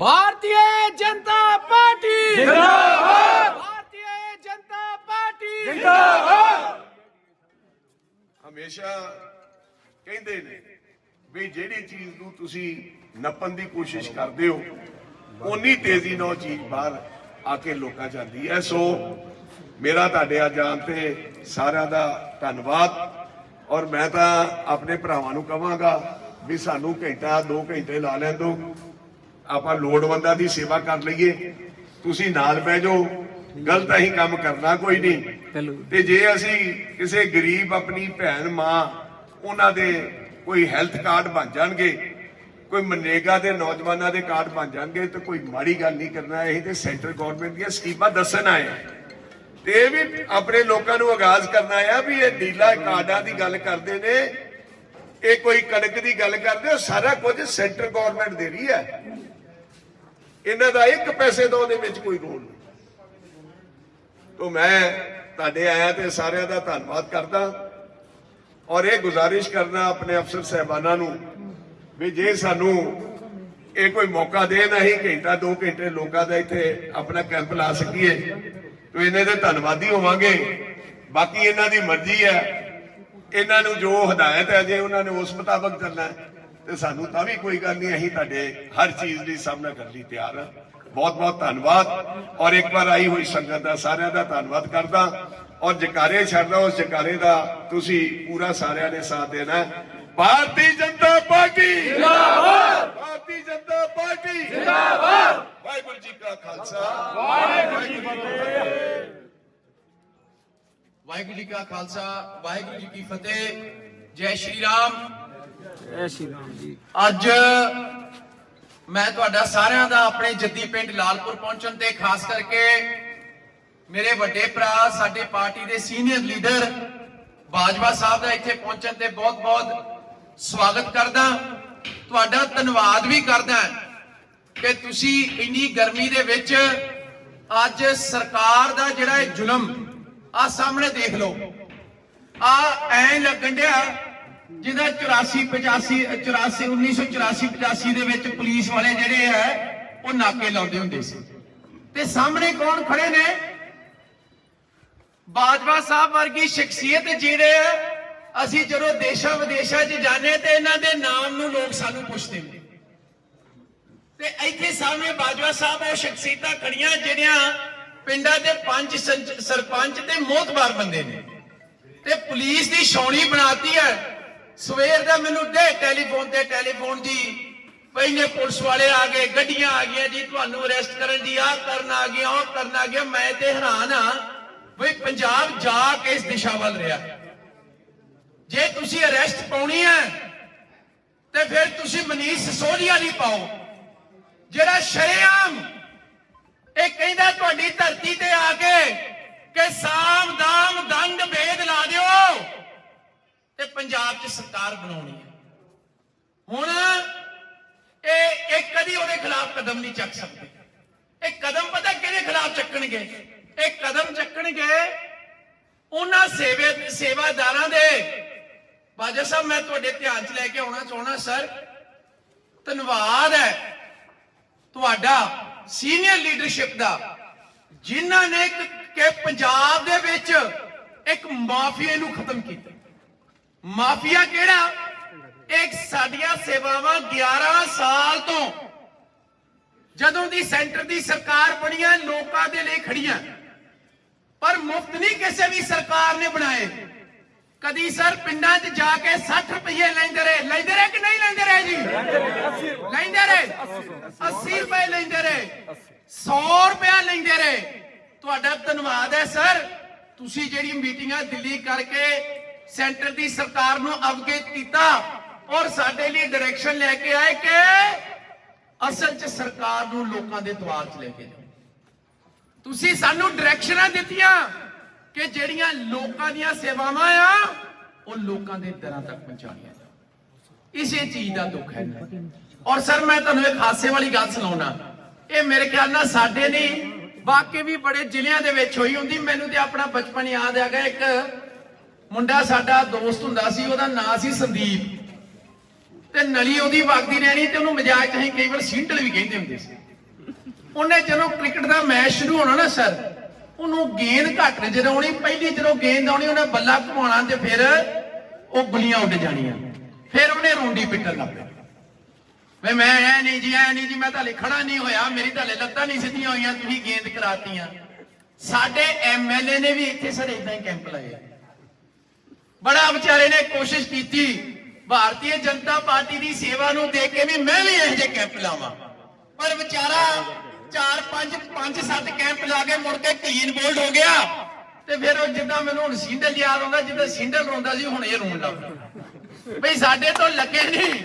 Bharatiya Janata party जिंदाबाद Bharatiya Janata party ਹਮੇਸ਼ਾ ਕਹਿੰਦੇ ਨੇ ਵੀ ਜਿਹੜੀ ਚੀਜ਼ ਨੂੰ ਤੁਸੀਂ ਨੱਪਣ ਦੀ ਕੋਸ਼ਿਸ਼ ਕਰਦੇ ਹੋ ਓਨੀ ਤੇਜ਼ੀ ਨਾਲ ਉਹ ਚੀਜ਼ ਬਾਹਰ ਆ ਕੇ ਲੋਕਾਂ ਜਾਂਦੀ ਹੈ ਸੋ ਮੇਰਾ ਤੁਹਾਡੇ ਆ ਜਾਣ ਤੇ ਸਾਰਿਆਂ ਦਾ ਧੰਨਵਾਦ ਔਰ ਮੈਂ ਤਾਂ ਆਪਣੇ ਭਰਾਵਾਂ ਨੂੰ ਕਹਾਂਗਾ ਵੀ ਸਾਨੂੰ ਘੰਟਾ 2 ਘੰਟੇ ਲਾ ਲੈਣ ਦਿਓ ਆਪਾਂ ਲੋੜਵੰਦਾਂ ਦੀ ਸੇਵਾ ਕਰ ਲਈਏ। ਤੁਸੀਂ ਨਾਲ ਬਹਿ ਜਾਓ। ਗਲਤ ਅਸੀਂ ਕੰਮ ਕਰਨਾ ਕੋਈ ਨਹੀਂ। ਤੇ ਜੇ ਅਸੀਂ ਕਿਸੇ ਗਰੀਬ ਆਪਣੀ ਭੈਣ ਮਾਂ ਉਹਨਾਂ ਦੇ ਕੋਈ ਹੈਲਥ ਕਾਰਡ ਬਣ ਜਾਣਗੇ ਕੋਈ ਮਨਰੇਗਾ ਦੇ ਨੌਜਵਾਨਾਂ ਦੇ ਕਾਰਡ ਬਣ ਜਾਣਗੇ ਤਾਂ ਕੋਈ ਮਾੜੀ ਗੱਲ ਨਹੀਂ ਕਰਨਾ। ਇਹ ਤੇ ਸੈਂਟਰ ਗਵਰਨਮੈਂਟ ਦੀਆਂ ਸਕੀਮਾਂ ਦੱਸਣ ਆਏ। ਤੇ ਇਹ ਵੀ ਆਪਣੇ ਲੋਕਾਂ ਨੂੰ ਆਗਾਜ਼ ਕਰਨਾ ਆ ਵੀ ਇਹ ਡੀਲਾ ਕਾਰਡਾਂ ਦੀ ਗੱਲ ਕਰਦੇ ਨੇ। ਇਹ ਕੋਈ ਕਣਕ ਦੀ ਗੱਲ ਕਰਦੇ ਹੋ ਸਾਰਾ ਕੁਝ ਸੈਂਟਰ ਗਵਰਨਮੈਂਟ ਦੇ ਰਹੀ ਹੈ। ਇਹਨਾਂ ਦਾ ਇੱਕ ਪੈਸੇ ਦਾ ਉਹਦੇ ਵਿੱਚ ਕੋਈ ਰੋਲ ਨਹੀਂ। ਤੋਂ ਮੈਂ ਤੁਹਾਡੇ ਆਇਆ ਤੇ ਸਾਰਿਆਂ ਦਾ ਧੰਨਵਾਦ ਕਰਦਾ ਔਰ ਇਹ ਗੁਜ਼ਾਰਿਸ਼ ਕਰਨਾ ਆਪਣੇ ਅਫਸਰ ਸਹਿਬਾਨਾਂ ਨੂੰ ਵੀ ਜੇ ਸਾਨੂੰ ਇਹ ਕੋਈ ਮੌਕਾ ਦੇਣ ਅਸੀਂ ਘੰਟਾ ਦੋ ਘੰਟੇ ਲੋਕਾਂ ਦਾ ਇੱਥੇ ਆਪਣਾ ਕੈਂਪ ਲਾ ਸਕੀਏ ਤਾਂ ਇਹਨਾਂ ਦੇ ਧੰਨਵਾਦੀ ਹੋਵਾਂਗੇ। ਬਾਕੀ ਇਹਨਾਂ ਦੀ ਮਰਜ਼ੀ ਹੈ। ਇਹਨਾਂ ਨੂੰ ਜੋ ਹਦਾਇਤ ਹੈ ਜੇ ਉਹਨਾਂ ਨੇ ਉਸ ਮੁਤਾਬਕ ਚੱਲਣਾ ਹੈ, ਤੇ ਸਾਨੂੰ ਤਾਂ ਵੀ ਕੋਈ ਗੱਲ ਨਹੀਂ ਅਸੀਂ ਤੁਹਾਡੇ ਹਰ ਚੀਜ਼ ਲਈ ਸਾਹਮਣਾ ਕਰਨ ਲਈ ਤਿਆਰ ਹਾਂ। ਬਹੁਤ ਬਹੁਤ ਧੰਨਵਾਦ। ਔਰ ਇੱਕ ਵਾਰ ਆਈ ਹੋਈ ਸੰਗਤ ਦਾ ਸਾਰਿਆਂ ਦਾ ਧੰਨਵਾਦ ਕਰਦਾ। ਔਰ ਜਕਾਰੇ ਛੱਡਦਾ ਉਸ ਜਕਾਰੇ ਦਾ ਤੁਸੀਂ ਪੂਰਾ ਸਾਰਿਆਂ ਨੇ ਸਾਥ ਦੇਣਾ। ਭਾਰਤੀ ਜਨਤਾ ਪਾਰਟੀ! ਜਿੰਦਾਬਾਦ! ਭਾਰਤੀ ਜਨਤਾ ਪਾਰਟੀ! ਜਿੰਦਾਬਾਦ! ਵਾਹਿਗੁਰੂ ਜੀ ਕਾ ਖਾਲਸਾ। ਵਾਹਿਗੁਰੂ ਜੀ ਕੀ ਫਤਿਹ ਵਾਹਿਗੁਰੂ ਜੀ ਕਾ ਖਾਲਸਾ ਵਾਹਿਗੁਰੂ ਜੀ ਕੀ ਫਤਿਹ। ਜੈ ਸ਼੍ਰੀ ਰਾਮ। ਜੈ ਸ਼੍ਰੀ ਰਾਮ ਜੀ। ਅੱਜ ਮੈਂ ਤੁਹਾਡਾ ਸਾਰਿਆਂ ਦਾ ਆਪਣੇ ਜੱਦੀ ਪਿੰਡ ਲਾਲਪੁਰ ਪਹੁੰਚਣ ਤੇ ਖਾਸ ਕਰਕੇ ਮੇਰੇ ਵੱਡੇ ਭਰਾ, ਸਾਡੇ ਪਾਰਟੀ ਦੇ ਸੀਨੀਅਰ ਲੀਡਰ ਬਾਜਵਾ ਸਾਹਿਬ ਦਾ ਇੱਥੇ ਪਹੁੰਚਣ ਤੇ ਬਹੁਤ-ਬਹੁਤ ਸਵਾਗਤ ਕਰਦਾ। ਤੁਹਾਡਾ ਧੰਨਵਾਦ ਵੀ ਕਰਦਾ ਕਿ ਤੁਸੀਂ ਇੰਨੀ ਗਰਮੀ ਦੇ ਵਿੱਚ ਅੱਜ ਸਰਕਾਰ ਦਾ ਜਿਹੜਾ ਇਹ ਜ਼ੁਲਮ ਆ ਸਾਹਮਣੇ ਦੇਖ ਲਓ। ਆ ਐ ਲੱਗਣ ਡਿਆ ਜਿਹਦਾ 84 85 84 1984 85 ਦੇ ਵਿੱਚ ਪੁਲਿਸ ਵਾਲੇ ਜਿਹੜੇ ਆ, ਉਹ ਨਾਕੇ ਲਾਉਂਦੇ ਹੁੰਦੇ ਸੀ। ਤੇ ਸਾਹਮਣੇ ਕੌਣ ਖੜੇ ਨੇ? ਬਾਜਵਾ ਸਾਹਿਬ ਵਰਗੀ ਸ਼ਖਸੀਅਤ ਜਿਹੜੇ ਆ, ਅਸੀਂ ਜਦੋਂ ਦੇਸ਼ਾਂ ਵਿਦੇਸ਼ਾਂ 'ਚ ਜਾਂਦੇ ਤੇ ਇਹਨਾਂ ਦੇ ਨਾਮ ਨੂੰ ਲੋਕ ਸਾਨੂੰ ਪੁੱਛਦੇ ਨੇ। ਤੇ ਇੱਥੇ ਸਾਹਮਣੇ ਬਾਜਵਾ ਸਾਹਿਬ ਉਹ ਸ਼ਖਸੀਅਤਾਂ ਖੜੀਆਂ ਜਿਹੜੀਆਂ ਪਿੰਡਾਂ ਦੇ ਪੰਜ ਸਰਪੰਚ ਤੇ ਮੋਤਬਾਰ ਬੰਦੇ ਨੇ। ਤੇ ਪੁਲਿਸ ਦੀ ਛਾਉਣੀ ਬਣਾਤੀ ਹੈ। ਸਵੇਰ ਦਾ ਮੈਨੂੰ ਦੇ ਟੈਲੀਫੋਨ ਤੇ ਟੈਲੀਫੋਨ ਜੀ। ਪਹਿਲੇ ਪੁਲਿਸ ਵਾਲੇ ਆ ਗਏ, ਗੱਡੀਆਂ ਆ ਗਈਆਂ ਜੀ, ਤੁਹਾਨੂੰ ਅਰੈਸਟ ਕਰਨ ਦੀ, ਆਹ ਕਰਨ ਆ ਗਿਆ ਉਹ ਕਰਨ ਆ ਗਿਆ ਮੈਂ ਤੇ ਹੈਰਾਨ ਆ ਵੀ ਪੰਜਾਬ ਜਾ ਕੇ ਇਸ ਦਿਸ਼ਾ ਵੱਲ ਰਿਹਾ। ਜੇ ਤੁਸੀਂ ਅਰੈਸਟ ਪਾਉਣੀ ਹੈ, ਤੇ ਫਿਰ ਤੁਸੀਂ ਮਨੀਸ਼ ਸੋਢੀਆ ਨਹੀਂ ਪਾਓ। ਜਿਹੜਾ ਸ਼ਰੇਆਮ, ਇਹ ਕਹਿੰਦਾ ਤੁਹਾਡੀ ਧਰਤੀ ਤੇ ਆ ਕੇ ਕਿ ਸਾਮ ਦਾਮ ਦੰਡ ਭੇਦ ਲਾ ਦਿਓ। ਤੇ ਪੰਜਾਬ 'ਚ ਸਰਕਾਰ ਬਣਾਉਣੀ ਹੈ। ਹੁਣ ਇਹ ਇਹ ਕਦੀ ਉਹਦੇ ਖਿਲਾਫ ਕਦਮ ਨਹੀਂ ਚੱਕ ਸਕਦੇ। ਇਹ ਕਦਮ ਪਤਾ ਕਿਹਦੇ ਖਿਲਾਫ ਚੱਕਣਗੇ? ਇਹ ਕਦਮ ਚੱਕਣਗੇ ਉਹਨਾਂ ਸੇਵੇ, ਸੇਵਾਦਾਰਾਂ ਦੇ। ਬਾਜਾ ਸਾਹਿਬ, ਮੈਂ ਤੁਹਾਡੇ ਧਿਆਨ 'ਚ ਲੈ ਕੇ ਆਉਣਾ ਚਾਹਣਾ ਸਰ। ਧੰਨਵਾਦ ਹੈ ਤੁਹਾਡਾ ਸੀਨੀਅਰ ਲੀਡਰਸ਼ਿਪ ਦਾ, ਜਿਨ੍ਹਾਂ ਨੇ ਕਿ ਪੰਜਾਬ ਦੇ ਵਿੱਚ ਇੱਕ ਮਾਫੀਆ ਨੂੰ ਖਤਮ ਕੀਤਾ। ਮਾਫੀਆ ਕਿਹੜਾ? ਇੱਕ ਸਾਡੀਆਂ ਸੇਵਾਵਾਂ 11 ਸਾਲ ਤੋਂ ਜਦੋਂ ਦੀ ਸੈਂਟਰ ਦੀ ਸਰਕਾਰ ਬਣੀਆਂ, ਲੋਕਾਂ ਦੇ ਲਈ ਖੜੀਆਂ। ਪਰ ਮੁਫਤ ਨਹੀਂ ਕਿਸੇ ਵੀ ਸਰਕਾਰ ਨੇ ਬਣਾਏ। ਕਦੀ ਸਰ ਪਿੰਡਾਂ 'ਚ ਜਾ ਕੇ 60 ਰੁਪਏ ਲੈਂਦੇ ਰਹੇ। ਲੈਂਦੇ ਰਹੇ ਕਿ ਨਹੀਂ ਲੈਂਦੇ ਰਹੇ ਜੀ? ਲੈਂਦੇ ਰਹੇ। 80 ਰੁਪਏ ਲੈਂਦੇ ਰਹੇ। 100 ਰੁਪਏ ਲੈਂਦੇ ਰਹੇ। ਤੁਹਾਡਾ ਧੰਨਵਾਦ ਹੈ ਸਰ। ਤੁਸੀਂ ਜਿਹੜੀ ਮੀਟਿੰਗਾਂ ਦਿੱਲੀ ਕਰਕੇ ਸੈਂਟਰ ਦੀ ਸਰਕਾਰ ਨੂੰ ਅਵਗਤ ਕੀਤਾ ਔਰ ਸਾਡੇ ਲਈ ਡਾਇਰੈਕਸ਼ਨ ਲੈ ਕੇ ਆਏ ਕਿ ਅਸਲ 'ਚ ਸਰਕਾਰ ਨੂੰ ਲੋਕਾਂ ਦੇ ਦੁਆਰ 'ਚ ਲੈ ਕੇ ਜਾਓ। ਤੁਸੀਂ ਸਾਨੂੰ ਡਾਇਰੈਕਸ਼ਨਾਂ ਦਿੱਤੀਆਂ ਕਿ ਜਿਹੜੀਆਂ ਲੋਕਾਂ ਦੀਆਂ ਸੇਵਾਵਾਂ ਆ, ਉਹ ਲੋਕਾਂ ਦੇ ਦਰਾਂ ਤੱਕ ਪਹੁੰਚਾਉਣੀਆਂ ਇਸੇ ਚੀਜ਼ ਦਾ ਦੁੱਖ ਹੈ। ਔਰ ਸਰ, ਮੈਂ ਤੁਹਾਨੂੰ ਇੱਕ ਹਾਸੇ ਵਾਲੀ ਗੱਲ ਸੁਣਾਉਣਾ। ਇਹ ਮੇਰੇ ਖਿਆਲ ਨਾਲ ਸਾਡੇ ਨਹੀਂ ਬਾਕੀ ਵੀ ਬੜੇ ਜ਼ਿਲ੍ਹਿਆਂ ਦੇ ਵਿੱਚ ਹੋਈ ਹੁੰਦੀ। ਮੈਨੂੰ ਤੇ ਆਪਣਾ ਬਚਪਨ ਯਾਦ ਆ ਗਿਆ ਇੱਕ ਮੁੰਡਾ ਸਾਡਾ ਦੋਸਤ ਹੁੰਦਾ ਸੀ, ਉਹਦਾ ਨਾਂ ਸੀ ਸੰਦੀਪ। ਤੇ ਨਲੀ ਉਹਦੀ ਵਗਦੀ ਰਹਿਣੀ ਤੇ ਉਹਨੂੰ ਮਜ਼ਾਕ ਚ ਅਸੀਂ ਕਈ ਵਾਰ ਸਿੰਟਲ ਵੀ ਕਹਿੰਦੇ ਹੁੰਦੇ ਸੀ। ਉਹਨੇ ਜਦੋਂ ਕ੍ਰਿਕਟ ਦਾ ਮੈਚ ਸ਼ੁਰੂ ਹੋਣਾ ਨਾ ਸਰ, ਉਹਨੂੰ ਗੇਂਦ ਘੱਟ ਜਦੋਂ ਆਉਣੀ, ਪਹਿਲੀ ਜਦੋਂ ਗੇਂਦ ਆਉਣੀ, ਉਹਨੇ ਬੱਲਾ ਘੁਮਾਉਣਾ ਤੇ ਫਿਰ ਉਹ ਗੁੱਲੀਆਂ ਉੱਡ ਜਾਣੀਆਂ। ਫਿਰ ਉਹਨੇ ਰੋਂਡੀ ਪਿੱਟਣ ਲੱਗ ਪਿਆ। ਵੇ ਮੈਂ ਐ ਨਹੀਂ ਜੀ, ਐ ਨਹੀਂ ਜੀ, ਮੈਂ ਤਾਂ ਖੜਾ ਨਹੀਂ ਹੋਇਆ, ਮੇਰੀ ਤਾਂ ਹਲੇ ਲੱਤਾਂ ਨਹੀਂ ਸਿੱਧੀਆਂ ਹੋਈਆਂ, ਤੁਸੀਂ ਗੇਂਦ ਕਰਾਤੀਆਂ। ਸਾਡੇ ਐਮਐਲਏ ਨੇ ਵੀ ਇੱਥੇ ਸਰ ਇਦਾਂ ਹੀ ਕੈਂਪ ਲਾਇਆ ਬੜਾ ਵਿਚਾਰੇ ਨੇ ਕੋਸ਼ਿਸ਼ ਕੀਤੀ। ਭਾਰਤੀ ਜਨਤਾ ਪਾਰਟੀ ਦੀ ਸੇਵਾ ਨੂੰ ਦੇਖ ਕੇ ਵੀ ਮੈਂ ਵੀ ਇਹੋ ਜਿਹੇ ਕੈਂਪ ਲਾਵਾਂ। ਪਰ ਵਿਚਾਰਾ 4 5 5 7 ਕੈਂਪ ਲਾ ਕੇ ਮੁੜ ਕੇ ਕਲੀਨ ਬੋਲਡ ਹੋ ਗਿਆ। ਤੇ ਫਿਰ ਉਹ ਜਿੱਦਾਂ ਮੈਨੂੰ ਹੁਣ ਸਿੰਡਲ ਯਾਦ ਆਉਂਦਾ, ਜਿੱਦਾਂ ਸਿੰਡਲ ਰੋਂਦਾ ਸੀ, ਹੁਣ ਇਹ ਰੋਣ ਲੱਗ ਪਿਆ। ਬਈ ਸਾਡੇ ਤੋਂ ਲੱਗੇ ਨਹੀਂ।